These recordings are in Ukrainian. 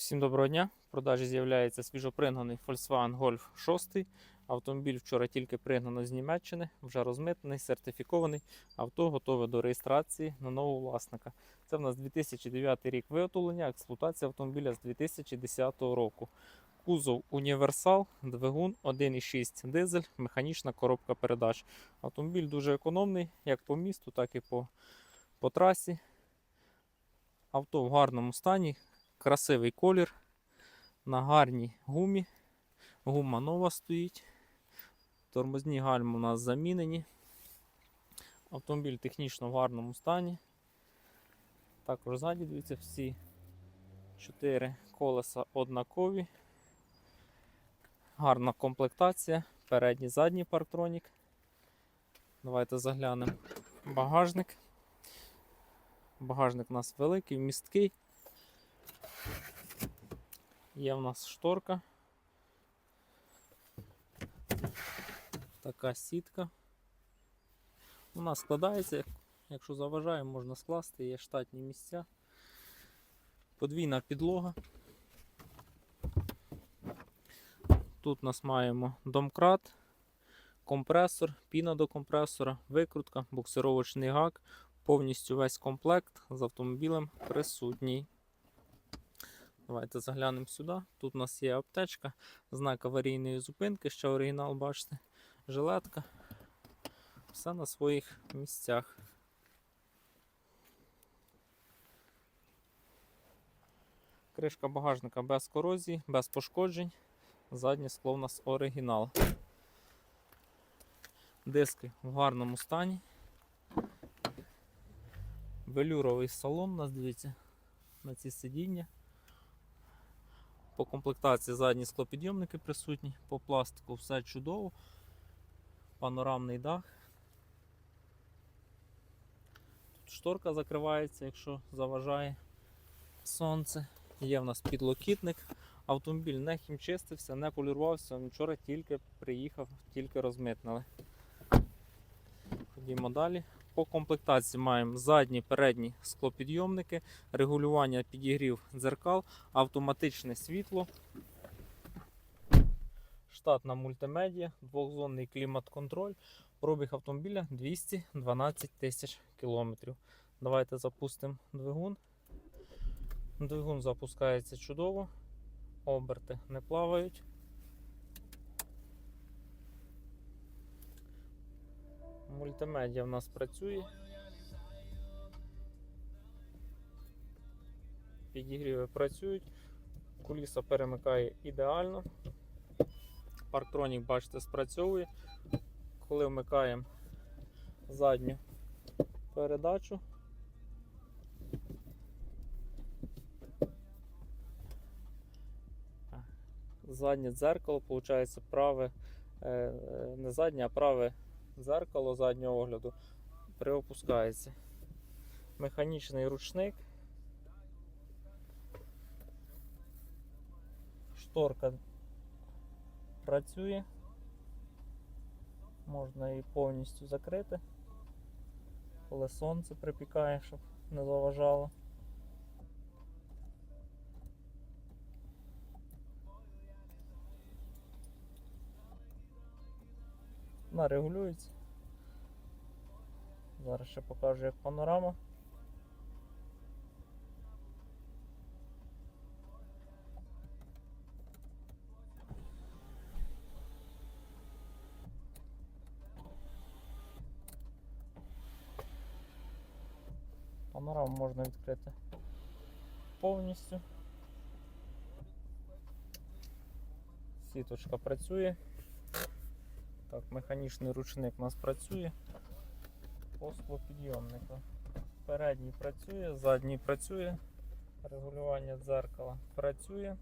Всім доброго дня. В продажі з'являється свіжопригнаний Volkswagen Golf 6. Автомобіль вчора тільки пригнано з Німеччини, вже розмитнений, сертифікований. Авто готове до реєстрації на нового власника. Це в нас 2009 рік виготовлення, експлуатація автомобіля з 2010 року. Кузов універсал, двигун 1,6 дизель, механічна коробка передач. Автомобіль дуже економний, як по місту, так і по, по трасі. Авто в гарному стані, красивий колір, на гарній гумі. Гума нова стоїть. Тормозні гальми у нас замінені. Автомобіль технічно в гарному стані. Також ззаді, дивіться, всі чотири колеса однакові. Гарна комплектація. Передній задній парктронік. Давайте заглянемо багажник. Багажник у нас великий, місткий. Є в нас шторка. Така сітка. Вона складається, якщо заважає, можна скласти, є штатні місця. Подвійна підлога. Тут у нас маємо домкрат, компресор, піна до компресора, викрутка, буксировочний гак, повністю весь комплект з автомобілем присутній. Давайте заглянемо сюди. Тут у нас є аптечка, знак аварійної зупинки, ще оригінал, бачите, жилетка. Все на своїх місцях. Кришка багажника без корозії, без пошкоджень. Заднє скло у нас оригінал. Диски в гарному стані. Велюровий салон у нас, дивіться, на ці сидіння. По комплектації задні склопідйомники присутні, по пластику все чудово. Панорамний дах. Тут шторка закривається, якщо заважає сонце. Є в нас підлокітник. Автомобіль не хімчистився, не полірувався. Вчора тільки приїхав, тільки розмитнили. Ходімо далі. По комплектації маємо задні, передні склопідйомники, регулювання підігрів дзеркал, автоматичне світло, штатна мультимедіа, двохзонний клімат-контроль, пробіг автомобіля 212 тисяч кілометрів. Давайте запустимо двигун. Двигун запускається чудово, оберти не плавають. Мультимедіа в нас працює. Підігріви працюють. Куліса перемикає ідеально. Парктронік, бачите, спрацьовує. Коли вмикаємо задню передачу. Заднє дзеркало, виходить, праве, е, е, не заднє, а праве дзеркало заднього огляду приопускається. Механічний ручник. Шторка працює. Можна її повністю закрити, коли сонце припікає, щоб не заважало. Вона регулюється. Зараз ще покажу як панорама. Панораму можна відкрити повністю. Сіточка працює. Так, механічний ручник у нас працює по склопідйомнику. Передній працює, задній працює, регулювання дзеркала працює.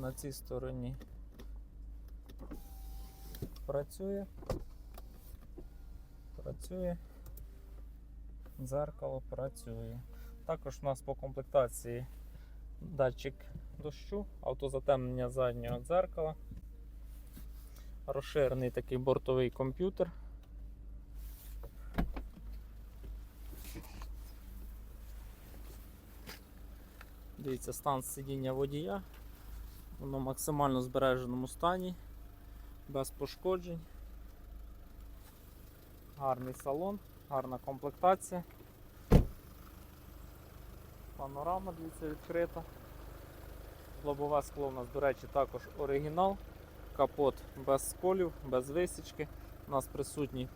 На цій стороні працює, працює, дзеркало працює. Також у нас по комплектації датчик дощу, автозатемнення заднього дзеркала розширений такий бортовий комп'ютер. Дивіться, стан сидіння водія. Воно в максимально збереженому стані, без пошкоджень. Гарний салон, гарна комплектація. Панорама, дивіться, відкрита. Лобове скло у нас, до речі, також оригінал. Капот без сколів, без висічки. У нас присутні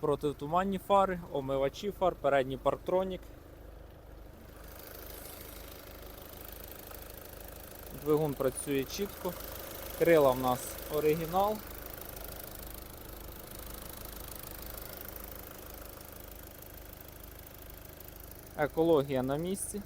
протитуманні фари, омивачі фар, передній парктронік. Двигун працює чітко. Крила в нас оригінал. Екологія на місці.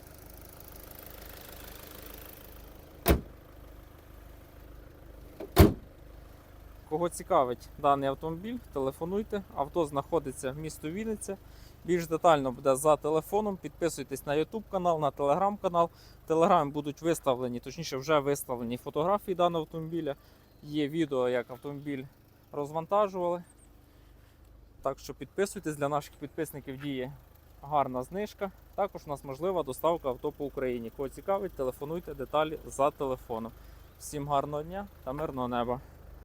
Кого цікавить даний автомобіль, телефонуйте. Авто знаходиться в місто Вінниця. Більш детально буде за телефоном. Підписуйтесь на YouTube канал, на Telegram канал. В Telegram будуть виставлені, точніше, вже виставлені фотографії даного автомобіля. Є відео, як автомобіль розвантажували. Так що підписуйтесь, для наших підписників діє гарна знижка. Також у нас можлива доставка авто по Україні. Кого цікавить, телефонуйте деталі за телефоном. Всім гарного дня та мирного неба!